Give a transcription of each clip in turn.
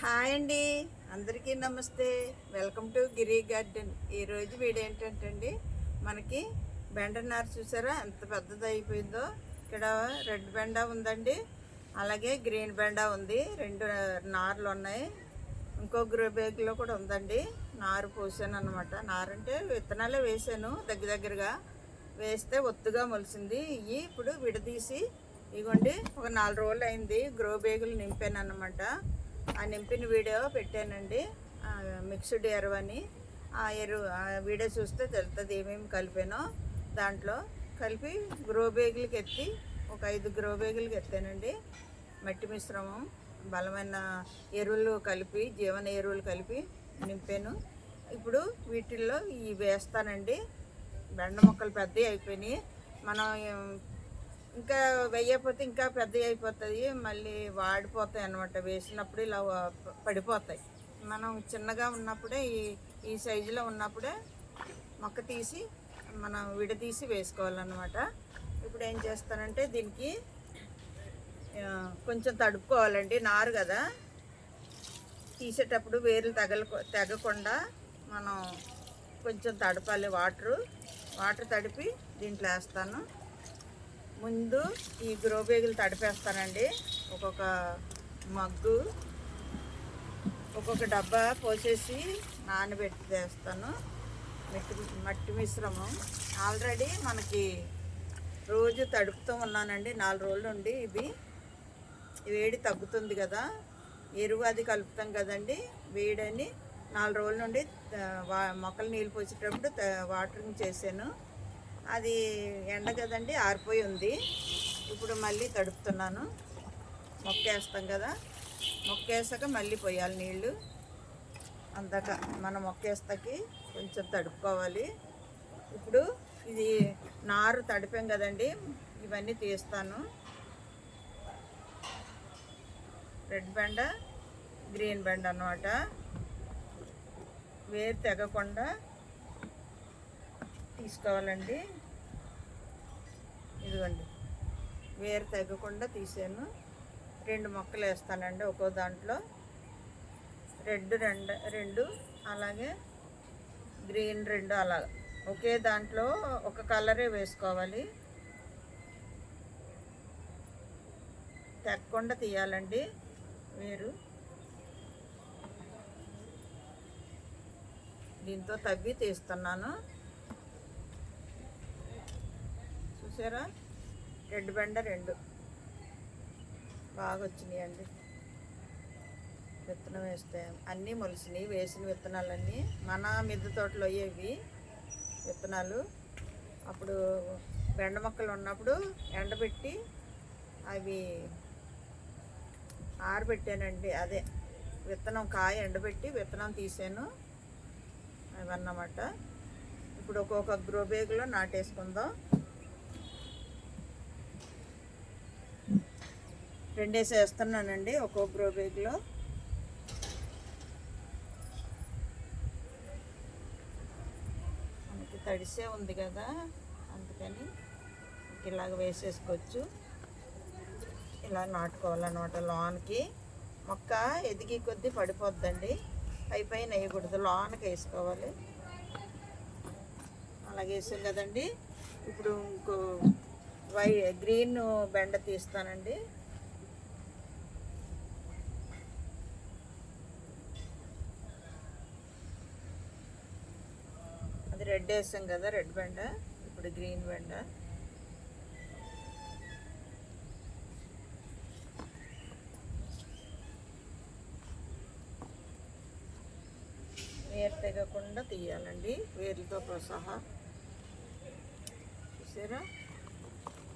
Hi అండి. అందరికీ నమస్తే. వెల్కమ్ టు గిరి గార్డెన్ ఈరోజు వీడు ఏంటంటే అండి మనకి బెండ నారు చూసారా? ఎంత పెద్దది అయిపోయిందో. ఇక్కడ రెడ్ బెండ ఉందండి. అలాగే గ్రీన్ బెండ ఉంది. రెండు నార్లు ఉన్నాయి. ఇంకో గ్రో బ్యాగ్లో కూడా ఉందండి. నారు పోసాను అనమాట నారు అంటే విత్తనాలే వేసాను దగ్గర దగ్గరగా. వేస్తే ఒత్తుగా మొలిసింది. ఇవి ఇప్పుడు విడదీసి ఇగోండి ఒక నాలుగు రోజులు అయింది. గ్రో బ్యాగులు నింపాను అనమాట ఆ నింపిన వీడియో పెట్టానండి. మిక్స్డ్ ఎరువు అని. ఆ ఎరువు ఆ వీడియో చూస్తే తెలుస్తుంది ఏమేమి కలిపానో దాంట్లో. కలిపి గ్రో బేగులకి ఎత్తి ఒక ఐదు గ్రో బేగులకి ఎత్తానండి. మట్టి మిశ్రమం బలమైన ఎరువులు కలిపి జీవన ఎరువులు కలిపి నింపాను. ఇప్పుడు వీటిల్లో ఇవి వేస్తానండి. బెండ మొక్కలు పెద్దవి అయిపోయినాయి. మనం ఇంకా వేయకపోతే ఇంకా పెద్దవి అయిపోతాయి మళ్ళీ వాడిపోతాయి అనమాట వేసినప్పుడు ఇలా పడిపోతాయి. మనం చిన్నగా ఉన్నప్పుడే ఈ ఈ సైజులో ఉన్నప్పుడే మొక్క తీసి మనం విడదీసి వేసుకోవాలన్నమాట. ఇప్పుడు ఏం చేస్తానంటే దీనికి కొంచెం తడుపుకోవాలండి నారు కదా. తీసేటప్పుడు వేర్లు తగల తెగకుండా మనం కొంచెం తడపాలి వాటరు. వాటర్ తడిపి దీంట్లో వేస్తాను. ముందు ఈ గ్రో బేగులు తడిపేస్తానండి. ఒక్కొక్క మగ్గు ఒక్కొక్క డబ్బా పోసేసి నానబెట్టి వేస్తాను. మట్టి మట్టి మిశ్రమం. ఆల్రెడీ మనకి రోజు తడుపుతూ ఉన్నానండి. నాలుగు రోజులు ఉండి ఇవి. వేడి తగ్గుతుంది కదా. ఎరువు అది కలుపుతాం కదండి. వేడని నాలుగు రోజుల నుండి వా- మొక్కలు నీళ్ళు పోసేటప్పుడు వాటరింగ్ చేశాను. అది ఎండ కదండి ఆరిపోయి ఉంది. ఇప్పుడు మళ్ళీ తడుపుతున్నాను. మొక్క వేస్తాం కదా. మొక్క వేసాక మళ్ళీ పోయాలి నీళ్ళు. అందాక మన మొక్క వేస్తాకి కొంచెం తడుపుకోవాలి. ఇప్పుడు ఇది నారు తడిపాం కదండి ఇవన్నీ తీస్తాను. రెడ్ బెండ గ్రీన్ బెండ అన్నమాట. వేరు తెగకుండా తీసుకోవాలండి. ఇదిగోండి. వేరు తగ్గకుండా తీసాను. రెండు మొక్కలు వేస్తానండి ఒక్కో దాంట్లో. రెడ్ రెండు రెండు అలాగే గ్రీన్ రెండు అలా ఒకే దాంట్లో ఒక కలరే వేసుకోవాలి. తెగకుండా తీయాలండి వేరు. దీంతో తవ్వి తీస్తున్నాను. చూసారా? రెడ్ బెండ రెండు. బాగా వచ్చినాయి అండి విత్తనం వేస్తే అన్నీ మొలిసినాయి వేసిన విత్తనాలన్నీ. మన మిద్దె తోటలో అయ్యేవి విత్తనాలు. అప్పుడు బెండ మొక్కలు ఉన్నప్పుడు ఎండబెట్టి అవి ఆరబెట్టానండి అదే. విత్తనం కాయ ఎండబెట్టి విత్తనం తీసాను అవన్నమాట. ఇప్పుడు ఒక్కొక్క గ్రో బ్యాగ్లో నాటేసుకుందాం. రెండేసి వేస్తున్నానండి ఒక్కో గ్రో బ్యాగ్లో మనకి తడిసే ఉంది కదా అందుకని ఇలాగ వేసేసుకోవచ్చు. ఇలా నాటుకోవాలన్నమాట లోన్కి. మొక్క ఎదిగి కొద్దీ పడిపోద్దండి పై పైన వేయకూడదు లోనకి వేసుకోవాలి. అలాగే వేసాం కదండి ఇప్పుడు ఇంకో వై గ్రీన్ బెండ తీస్తానండి. రెడ్ వేసాం కదా రెడ్ బెండ. ఇప్పుడు గ్రీన్ బెండ. వేరు తెగకుండా తీయాలండి వేరుతో సహా. చూసారా?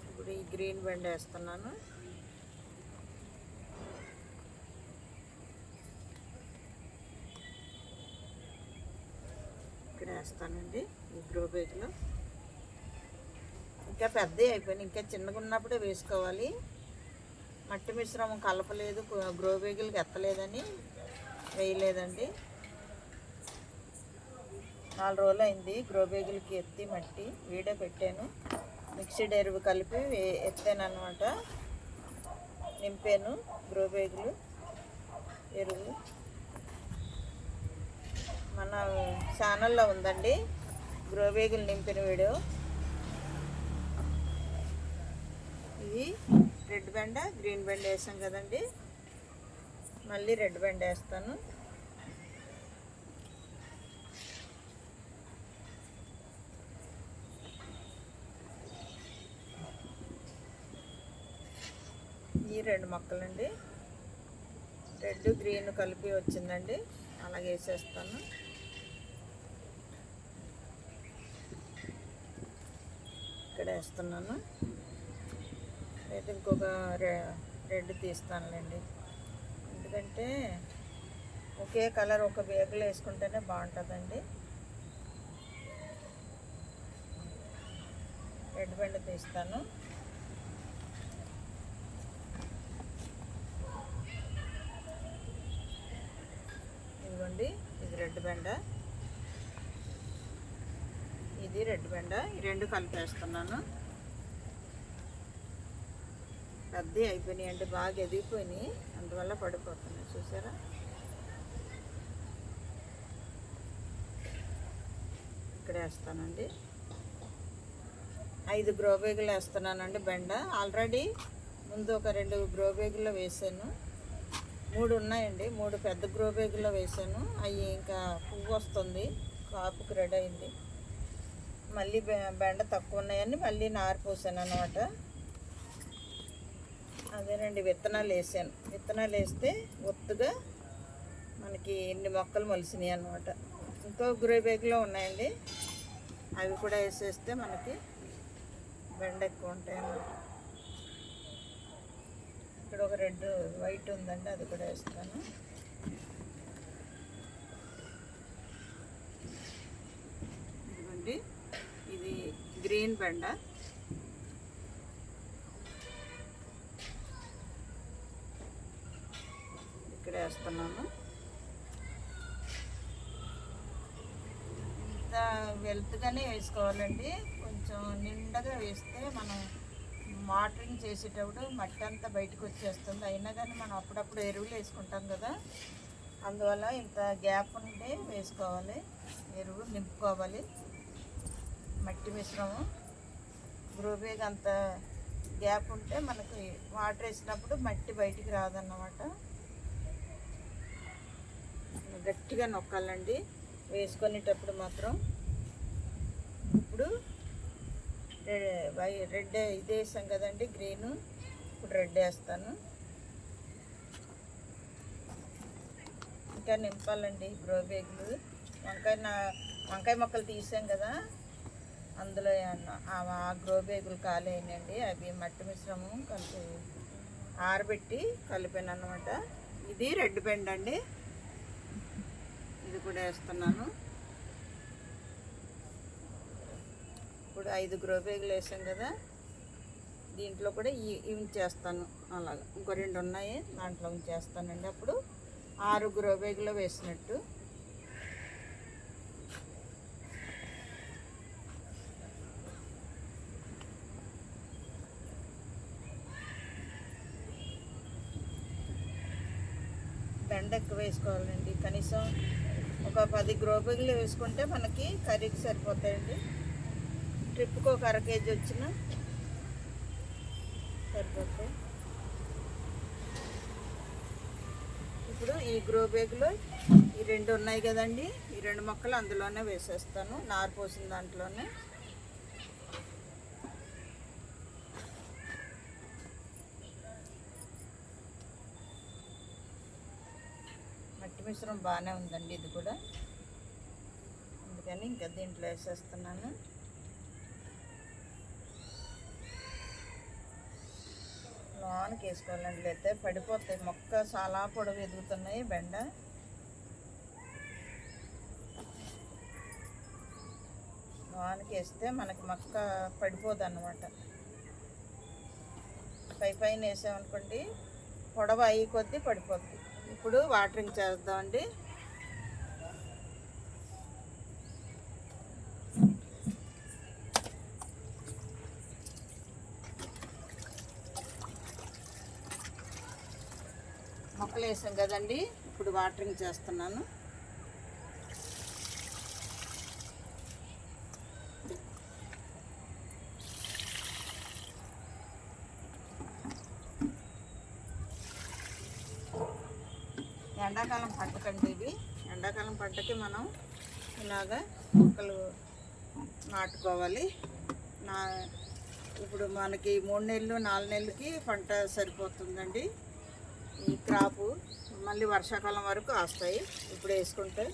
ఇప్పుడు ఈ గ్రీన్ బెండ వేస్తున్నాను. వేస్తానండి ఈ గ్రో బ్యాగ్లో ఇంకా పెద్దవి అయిపోయినాయి ఇంకా చిన్నగా ఉన్నప్పుడే వేసుకోవాలి. మట్టి మిశ్రమం కలపలేదు గ్రో బ్యాగులకి ఎత్తలేదని వేయలేదండి. నాలుగు రోజులు అయింది గ్రో బ్యాగులకి ఎత్తి మట్టి వీడే పెట్టాను. మిక్సీడ్ ఎరువు కలిపి ఎత్తాను అనమాట నింపాను గ్రో బ్యాగులు ఎరువు. మన ఛానల్లో ఉందండి. గ్రోవేగులు నింపిన వీడియో. ఇది రెడ్ బెండ గ్రీన్ బెండ వేసాం కదండి. మళ్ళీ రెడ్ బెండ వేస్తాను. ఈ రెండు మొక్కలండి. రెడ్ గ్రీన్ కలిపి వచ్చిందండి. అలాగే వేసేస్తాను. ఇక్కడ వేస్తున్నాను. అయితే ఇంకొక రె- రెడ్ తీస్తానులేండి. ఎందుకంటే ఒకే కలర్ ఒక బేగులు వేసుకుంటేనే బాగుంటుందండి. రెడ్ బెండ తీస్తాను. రెడ్ బెండ. ఇది రెడ్ బెండ. ఈ రెండు కలిపేస్తున్నాను. పెద్ద అయిపోయినాయి బాగా ఎదిగిపోయినాయి. అందువల్ల పడిపోతున్నాయి. చూసారా? ఇక్కడ వేస్తానండి. ఐదు గ్రోబేగులు వేస్తున్నానండి బెండ. ఆల్రెడీ ముందు ఒక రెండు గ్రోబేగుల్లో వేసాను. మూడు ఉన్నాయండి. మూడు పెద్ద గ్రో గ్రోబేగుల్లో వేసాను అవి ఇంకా పువ్వు వస్తుంది. కాపుకి రెడీ అయింది. మళ్ళీ బె- బెండ తక్కువ ఉన్నాయని మళ్ళీ నారు పోసాను అనమాట అదేనండి విత్తనాలు వేసాను. విత్తనాలు వేస్తే ఒత్తుగా మనకి ఎన్ని మొక్కలు మొలిసినాయి అనమాట ఇంకో గ్రోబేగ్లో ఉన్నాయండి. అవి కూడా వేసేస్తే మనకి బెండ ఎక్కువ ఉంటాయి అన్నమాట ఇక్కడ ఒక రెడ్ వైట్ ఉందండి అది కూడా వేస్తాను. ఇదిగోండి ఇది గ్రీన్ బెండ. ఇక్కడ వేస్తున్నాను. ఇంత వెల్త్గానే వేసుకోవాలండి. కొంచెం నిండగా వేస్తే మనం వాటరింగ్ చేసేటప్పుడు మట్టి అంతా బయటకు వచ్చేస్తుంది. అయినా కానీ మనం అప్పుడప్పుడు ఎరువులు వేసుకుంటాం కదా. అందువల్ల ఇంత గ్యాప్ ఉంటే వేసుకోవాలి. ఎరువు నింపుకోవాలి. మట్టి మిశ్రమం. గ్రోబేగ్ అంత గ్యాప్ ఉంటే మనకి వాటర్ వేసినప్పుడు మట్టి బయటికి రాదన్నమాట. గట్టిగా నొక్కాలండి. వేసుకునేటప్పుడు మాత్రం. ఇప్పుడు వై- రెడ్ ఇది వేసాం కదండి గ్రీను. ఇప్పుడు రెడ్ వేస్తాను. ఇంకా నింపాలండి బ్రోబేగులు వంకాయ నా వంకాయ మొక్కలు తీసాం కదా అందులో ఏమన్నా ఆ- ఆ గ్రోబేగులు కాలేనండి అవి మట్టి మిశ్రమం కలిపి ఆరబెట్టి కలిపాను అనమాట ఇది రెడ్ బెండ్ అండి. ఇది కూడా వేస్తున్నాను. ఇప్పుడు ఐదు బ్యాగులు వేసాం కదా దీంట్లో కూడా ఈ ఇవి అలాగా. ఇంకో రెండు ఉన్నాయి దాంట్లో చేస్తానండి. అప్పుడు ఆరు గ్రోబేగులో వేసినట్టు. బెండ ఎక్కువ వేసుకోవాలండి. కనీసం ఒక పది గ్రోబేగులు వేసుకుంటే మనకి కర్రీకి సరిపోతాయండి. ట్రిప్కి ఒక అర కేజీ వచ్చిన సరిపోతాయి. ఇప్పుడు ఈ గ్రో బ్యాగ్లో ఈ రెండు ఉన్నాయి కదండి. ఈ రెండు మొక్కలు అందులోనే వేసేస్తాను. నారు పోసిన దాంట్లోనే. మట్టి మిశ్రం బాగానే ఉందండి ఇది కూడా. అందుకని ఇంకా దీంట్లో వేసేస్తున్నాను. లోనికి వేసుకోవాలండి అయితే పడిపోతాయి. మొక్క చాలా పొడవు ఎదుగుతున్నాయి. బెండ. లోనికి వేస్తే మనకి మొక్క పడిపోదు అన్నమాట పై పైన వేసామనుకోండి పొడవ అయ్యి కొద్దీ పడిపోద్ది. ఇప్పుడు వాటరింగ్ చేద్దామండి. మొక్కలు వేసాం కదండి. ఇప్పుడు వాటరింగ్ చేస్తున్నాను. ఎండాకాలం పంటకండి ఇది. ఎండాకాలం పంటకి మనం ఇలాగా మొక్కలు నాటుకోవాలి. నా ఇప్పుడు మనకి మూడు నెలలు నాలుగు నెలలకి పంట సరిపోతుందండి. ఈ క్రాపు మళ్ళీ వర్షాకాలం వరకు వస్తాయి ఇప్పుడు వేసుకుంటే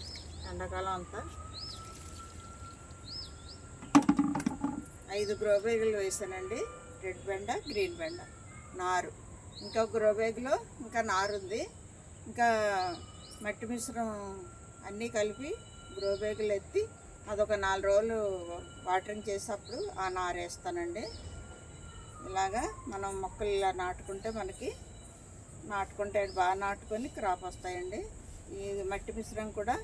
ఎండాకాలం అంతా. ఐదు గ్రో బ్యాగులు వేసానండి. రెడ్ బెండ గ్రీన్ బెండ. నారు. ఇంకా గ్రో బ్యాగ్లో ఇంకా నారు ఉంది. ఇంకా మట్టి మిశ్రమం అన్నీ కలిపి గ్రో బ్యాగులు ఎత్తి అదొక నాలుగు రోజులు వాటరింగ్ చేసేటప్పుడు ఆ నారు వేస్తానండి. ఇలాగా మనం మొక్కలు ఇలా నాటుకుంటే మనకి నాటుకుంటే బాగా నాటుకొని క్రాప్ వస్తాయండి. ఈ మట్టి మిశ్రమం కూడా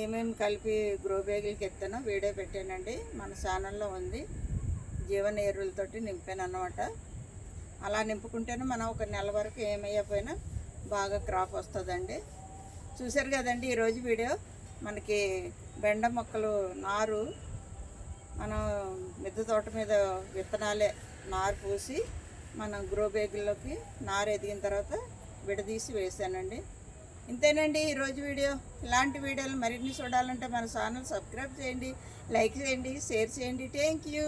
ఏమేమి కలిపి గ్రో బ్యాగులకి ఎత్తానో వీడియో పెట్టానండి. మన ఛానల్లో ఉంది. జీవన ఎరువులతోటి నింపాను అన్నమాట అలా నింపుకుంటేనే మనం ఒక నెల వరకు ఏమయ్యపోయినా బాగా క్రాప్ వస్తుందండి. చూశారు కదండి ఈరోజు వీడియో? మనకి బెండ మొక్కలు నారు మనం మిద్దె తోట మీద విత్తనాలే నారు పూసి మనం గ్రో బ్యాగుల్లోకి నారు ఎదిగిన తర్వాత విడదీసి వేసానండి ఇంతేనండి ఈరోజు వీడియో. ఇలాంటి వీడియోలు మరిన్ని చూడాలంటే మన ఛానల్ సబ్స్క్రైబ్ చేయండి లైక్ చేయండి షేర్ చేయండి. Thank you.